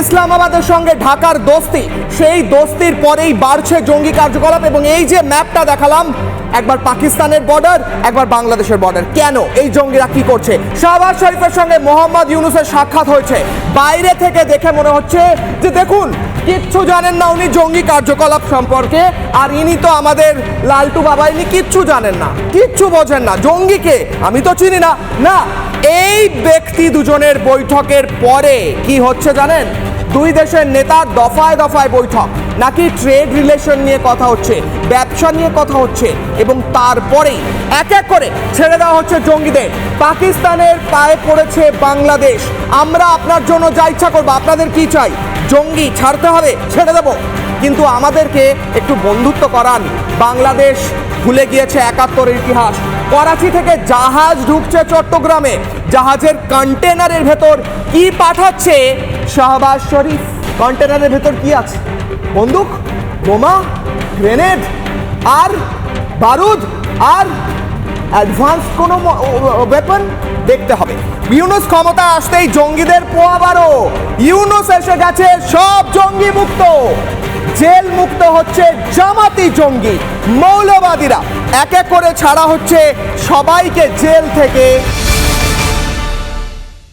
ইসলামাবাদের সঙ্গে ঢাকার দোস্তি। সেই দোস্তির পরেই বাড়ছে জঙ্গি কার্যকলাপ এবং এই যে ম্যাপটা দেখালাম, একবার পাকিস্তানের বর্ডার একবার বাংলাদেশের বর্ডার কেন? এই জঙ্গিরা কি করছে? শাহবাজ শরীফের সঙ্গে মোহাম্মদ ইউনুসের সাক্ষাৎ হয়েছে। বাইরে থেকে দেখে মনে হচ্ছে যে দেখুন, কিচ্ছু জানেন না উনি জঙ্গি কার্যকলাপ সম্পর্কে, আর ইনি তো আমাদের লালটু বাবা ইনি কিচ্ছু জানেন না। কিচ্ছু বোঝেন না। জঙ্গিকে, আমি তো চিনি না। না, এই ব্যক্তি দুজনের বৈঠকের পরে কি হচ্ছে জানেন? দুই দেশের নেতা দফায় দফায় বৈঠক। নাকি ট্রেড রিলেশন নিয়ে কথা হচ্ছে, ব্যবসা নিয়ে কথা হচ্ছে এবং তারপরেই এক এক করে ছেড়ে দেওয়া হচ্ছে জঙ্গিদের। পাকিস্তানের পায়ে পড়েছে বাংলাদেশ। আমরা আপনার জন্য যা ইচ্ছা করব, আপনাদের কি চাই? জঙ্গি ছাড়তে হবে, ছেড়ে দেব। কিন্তু আমাদেরকে একটু বন্ধুত্ব করান। বাংলাদেশ ভুলে গিয়েছে একাত্তরের ইতিহাস। করাচি থেকে জাহাজ ঢুকছে চট্টগ্রামে। জাহাজের কন্টেনারের ভেতর কি পাঠাচ্ছে শাহবাজ শরীফ, কন্টেনারের ভেতর কি আছে? বন্দুক, বোমা, গ্রেনেড, আর বারুদ, আর অ্যাডভান্স কোনো ওয়েপন দেখতে হবে। ইউনুস ক্ষমতা আসতেই জঙ্গিদের পোয়াবারও ইউনুস এসে গেছে, সব জঙ্গি মুক্ত। জেল মুক্ত হচ্ছে জামাতি জঙ্গি, মৌলবাদীরা। এক এক করে ছাড়া হচ্ছে সবাইকে জেল থেকে